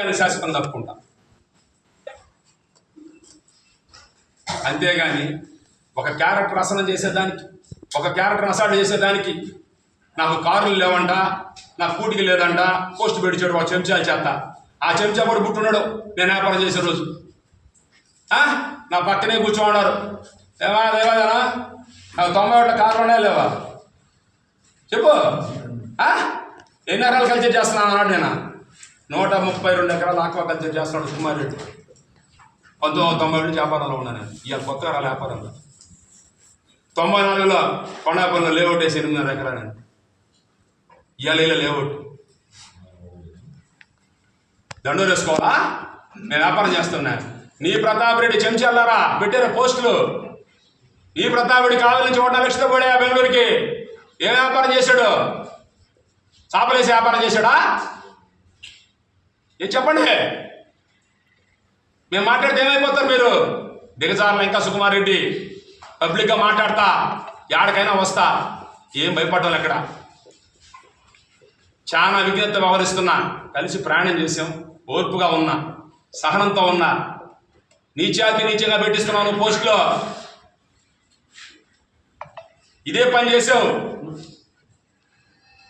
అని శాశ్వతం తప్పుకుంటా. అంతేగాని ఒక క్యారెక్టర్ రసనం చేసేదానికి ఒక క్యారెక్టర్ అసాల్ట్ చేసేదానికి నాకు కారులు లేవంట నాకు కూటికి లేదంట పోస్ట్ పెడిచాడు ఒక చెంచాలు చేత. ఆ చెంచా కూడా పుట్టున్నాడు నేను వ్యాపారం చేసే రోజు. ఆ? నా పక్కనే కూర్చోమన్నారు ఏమా లేవాదనా నాకు తొంభై ఒకటి కారులు లేవా? చెప్పు. ఆ? ఎన్ని ఎకరాలు కల్చర్ చేస్తున్నాను అన్నాడు నేను? నూట ముప్పై రెండు ఎకరాలు ఆక్వాకల్చర్ చేస్తున్నాడు కుమార్ రెడ్డి పంతొమ్మిది వందల తొంభై రెండు వ్యాపారంలో ఉన్నాను నేను. ఇవాళ కొత్త ఎకరాల వ్యాపారంలో. తొంభై నాలుగులో కొండాపల్లిలో లేఅవుట్ వేసి ఎనిమిదిన్నర ఎకరాలండి ఇవాళ ఇలా లేఅవుట్. దండోరు వేసుకోవాలా? నేను వ్యాపారం చేస్తున్నా. నీ ప్రతాప్ రెడ్డి చెంచాలారా? పెట్టారు పోస్టులు. ఈ ప్రతాప్ రెడ్డి కావాలి నుంచి ఒకటి లక్షతో పోయా బెంగళూరుకి? ఏం వ్యాపారం చేశాడు? చేపలేసి వ్యాపారం చేశాడా? ఏం చెప్పండి. మేము మాట్లాడితే ఏమైపోతారు మీరు? దిగజారుల ఇంకా సుకుమార్ రెడ్డి పబ్లిక్గా మాట్లాడతా ఎక్కడికైనా వస్తా. ఏం భయపడ్డాను అక్కడ చాలా విజ్ఞత వ్యవహరిస్తున్నా. కలిసి ప్రయాణం చేసాం ఓర్పుగా ఉన్నా సహనంతో ఉన్నా. నీచాతి నీచంగా పెట్టిస్తున్నాను పోస్టులో. ఇదే పని చేసావు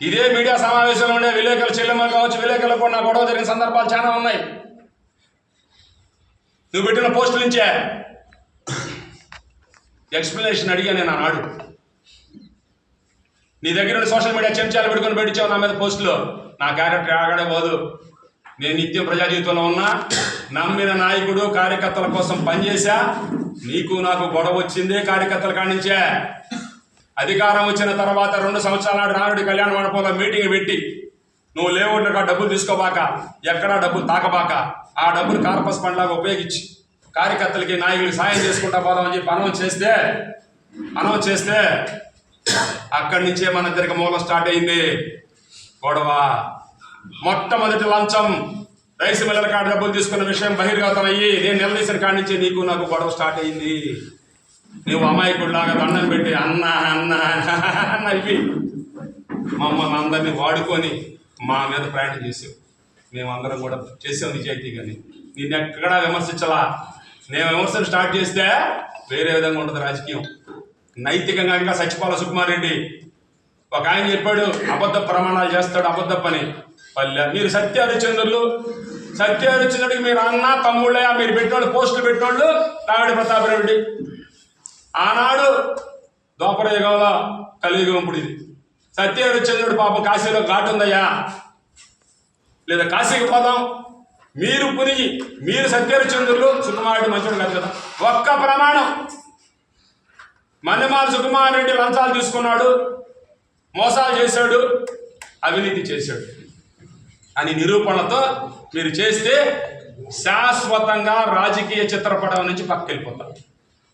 ఇదే మీడియా సమావేశంలో ఉండే విలేకరుల చెల్లెమ్మలు కావచ్చు విలేకరులకు కూడా నా గొడవ జరిగిన సందర్భాలు చాలా ఉన్నాయి. నువ్వు పెట్టిన పోస్టుల నుంచే ఎక్స్ప్లెనేషన్ అడిగా నేను ఆనాడు. నీ దగ్గర ఉన్న సోషల్ మీడియా చెంచాలు పెట్టుకొని పెట్టించావు నా మీద పోస్టులు. నా క్యారెక్టర్ ఆగడే పోదు నేను నిత్యం ప్రజా జీవితంలో ఉన్నా నమ్మిన నాయకుడు కార్యకర్తల కోసం పనిచేశా. నీకు నాకు గొడవ వచ్చిందే కార్యకర్తల కానించే అధికారం వచ్చిన తర్వాత రెండు సంవత్సరాల నాడు రానుడి కళ్యాణ మండపంలో మీటింగ్ పెట్టి నువ్వు లేవుండగా డబ్బులు తీసుకోబాక ఎక్కడా డబ్బులు తాకబాక ఆ డబ్బులు కార్పస్ పండ్లాగా ఉపయోగించి కార్యకర్తలకి నాయకులకి సాయం చేసుకుంటా పోదామని చెప్పి అనౌన్స్ చేస్తే అనౌన్స్ చేస్తే అక్కడి నుంచే మన ఇద్దరికి మూలం స్టార్ట్ అయింది. గొడవ. మొట్టమొదటి లంచం రైస్ మిల్లల కాడ డబ్బులు తీసుకున్న విషయం బహిర్గతం అయ్యి నేను నిలదీసిన కాడి నుంచి నీకు నాకు గొడవ స్టార్ట్ అయింది. నువ్వు అమాయకుడిలాగా దండం పెట్టి అన్న అన్న అన్న ఇవి మమ్మల్ని అందరినీ వాడుకొని మా మీద ప్రయాణం చేసావు. మేమందరం కూడా చేసాం నిజాయితీగాని నిన్ను ఎక్కడా విమర్శించలా. నేను విమర్శలు స్టార్ట్ చేస్తే వేరే విధంగా ఉంటుంది రాజకీయం. నైతికంగా ఇంకా సచిపాల సుకుమార్ రెడ్డి ఒక ఆయన చెప్పాడు అబద్ధ ప్రమాణాలు చేస్తాడు అబద్ధ పని పల్లె మీరు సత్య సత్యహరిచంద్రుడికి సత్య మీరు అన్న తమ్ముళ్ళయ్య మీరు పెట్టినోళ్ళు పోస్టులు పెట్టినోళ్ళు రావిడి ప్రతాప్ రెడ్డి ఆనాడు దోపర యుగంలో కలియుగం ఇప్పుడు ఇది సత్యరుచంద్రుడు పాపం కాశీలో ఘాటు ఉందయ్యా లేదా కాశీకి పోదాం. మీరు పునిగి మీరు సత్యరుచంద్రుడు సుకుమారుడు మంచుడు కాదు కదా. ఒక్క ప్రమాణం. మన్నెమాల సుకుమార్ రెడ్డి లంచాలు తీసుకున్నాడు. మోసాలు చేశాడు. అవినీతి చేశాడు. అని నిరూపణతో మీరు చేస్తే శాశ్వతంగా రాజకీయ చిత్రపటం నుంచి పక్కకెళ్ళిపోతారు